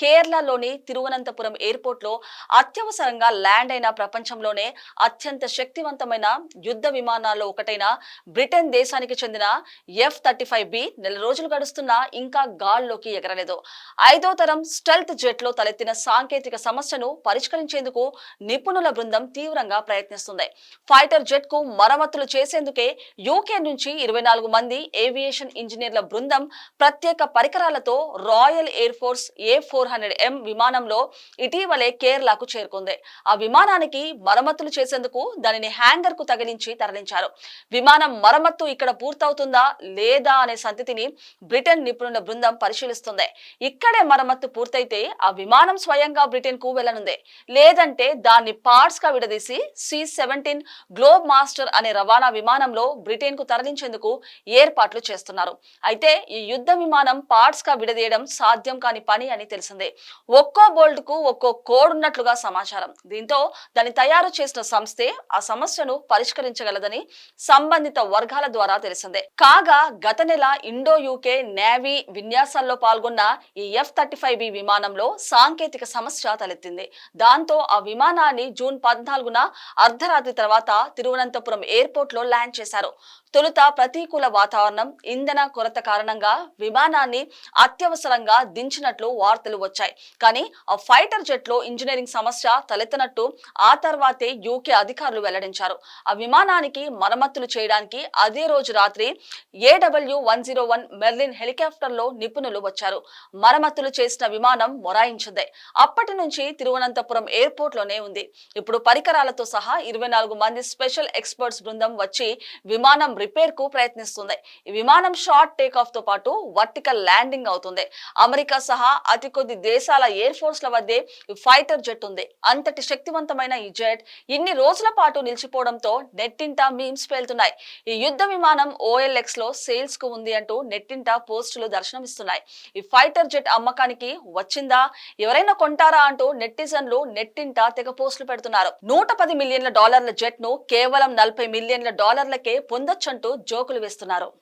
కేరళలోని తిరువనంతపురం ఎయిర్పోర్ట్లో అత్యవసరంగా ల్యాండ్ అయిన ప్రపంచంలోనే అత్యంత శక్తివంతమైన యుద్ధ విమానాల్లో ఒకటైన బ్రిటన్ దేశానికి చెందిన ఎఫ్ థర్టీ ఫైవ్ బి నెల రోజులు గడుస్తున్నా ఇంకా గాల్లోకి ఎగరలేదు. ఐదో తరం స్టెల్త్ జెట్లో తలెత్తిన సాంకేతిక సమస్యను పరిష్కరించేందుకు నిపుణుల బృందం తీవ్రంగా ప్రయత్నిస్తుంది. ఫైటర్ జెట్కు మరమ్మతులు చేసేందుకే యూకే నుంచి ఇరవై నాలుగు మంది ఏవియేషన్ ఇంజనీర్ల బృందం ప్రత్యేక పరికరాలతో Royal Air Force A four hundred M విమానంలో ఇటీవలే కేరళకు చేరుకుంది. ఆ విమానానికి మరమ్మతులు చేసేందుకు దానిని హ్యాంగర్కు తగిలించి తరలించారు. విమానం మరమ్మత్తు ఇక్కడ పూర్తవుతుందా లేదా అనే సంతతిని బ్రిటన్ నిపుణుల బృందం పరిశీలిస్తుంది. ఇక్కడే మరమ్మత్తు పూర్తయితే ఆ విమానం స్వయంగా బ్రిటన్కు వెళ్ళనుంది లేదంటే దాన్ని పార్ట్స్గా విడదీసి సి సెవెంటీన్ గ్లోబ్ మాస్టర్ అనే రవాణా విమానంలో బ్రిటన్కు తరలించేందుకు ఏర్పాట్లు చేస్తున్నారు. అయితే ఈ యుద్ధ విమానం పార్ట్స్గా విడదీయడం సాధ్యం కాని పని అని తెలిసింది. ఒక్కో బోల్ట్కు ఒక్కో కోడ్ ఉన్నట్లుగా సమాచారం. దీంతో దాన్ని తయారు చేసిన సంస్థే ఆ సమస్యను పరిష్కరించగలదని సంబంధిత వర్గాల ద్వారా తెలిసిందే. కాగా గత నెల ఇండో యూకే నేవీ విన్యాసాల్లో పాల్గొన్న ఈ ఎఫ్ థర్టీ ఫైవ్ బి విమానంలో సాంకేతిక సమస్య తలెత్తింది. దాంతో ఆ విమానాన్ని జూన్ పద్నాలుగున అర్ధరాత్రి తర్వాత తిరువనంతపురం ఎయిర్పోర్ట్లో ల్యాండ్ చేశారు. తొలుత ప్రతికూల వాతావరణం ఇంధన కొరత కారణంగా విమానాన్ని అత్యవసరంగా దించినట్లు వార్తలు వచ్చాయి. కానీ ఆ ఫైటర్ జెట్లో ఇంజనీరింగ్ సమస్య తలెత్తనట్టు ఆ తర్వాతే యూకే అధికారులు వెల్లడించారు. ఆ విమానానికి మరమ్మతులు చేయడానికి అదే రోజు రాత్రి AW one zero one Merlin హెలికాప్టర్లో నిపుణులు వచ్చారు. మరమ్మతులు చేసిన విమానం మొరాయించింది. అప్పటి నుంచి తిరువనంతపురం ఎయిర్పోర్ట్లోనే ఉంది. ఇప్పుడు పరికరాలతో సహా ఇరవై నాలుగు మంది స్పెషల్ ఎక్స్పర్ట్స్ బృందం వచ్చి విమానం రిపేర్కు ప్రయత్నిస్తుంది. ఈ విమానం షార్ట్ టేక్ ఆఫ్తో పాటు వర్టికల్ ల్యాండింగ్ అవుతుంది. అమెరికా సహా అతి కొద్ది దేశాల ఎయిర్ ఫోర్స్ ల వద్దే ఈ ఫైటర్ జెట్ ఉంది. అంతటి శక్తివంతమైన ఈ జెట్ ఇన్ని రోజుల పాటు నిలిచిపోవడంతో నెట్టింట మీమ్స్ పేలుతున్నాయి. ఈ యుద్ధ విమానం ఓఎల్ఎక్స్లో సేల్స్కు ఉంది అంటూ నెట్టింట పోస్టులు దర్శనమిస్తున్నాయి. ఈ ఫైటర్ జెట్ అమ్మకానికి వచ్చిందా? ఎవరైనా కొంటారా అంటూ నెటిజన్లు నెట్టింట తెగ పోస్టులు పెడుతున్నారు. నూట పది మిలియన్ల డాలర్ల జెట్ను కేవలం నలభై మిలియన్ల డాలర్లకే పొందొచ్చంటూ జోకులు వేస్తున్నారు.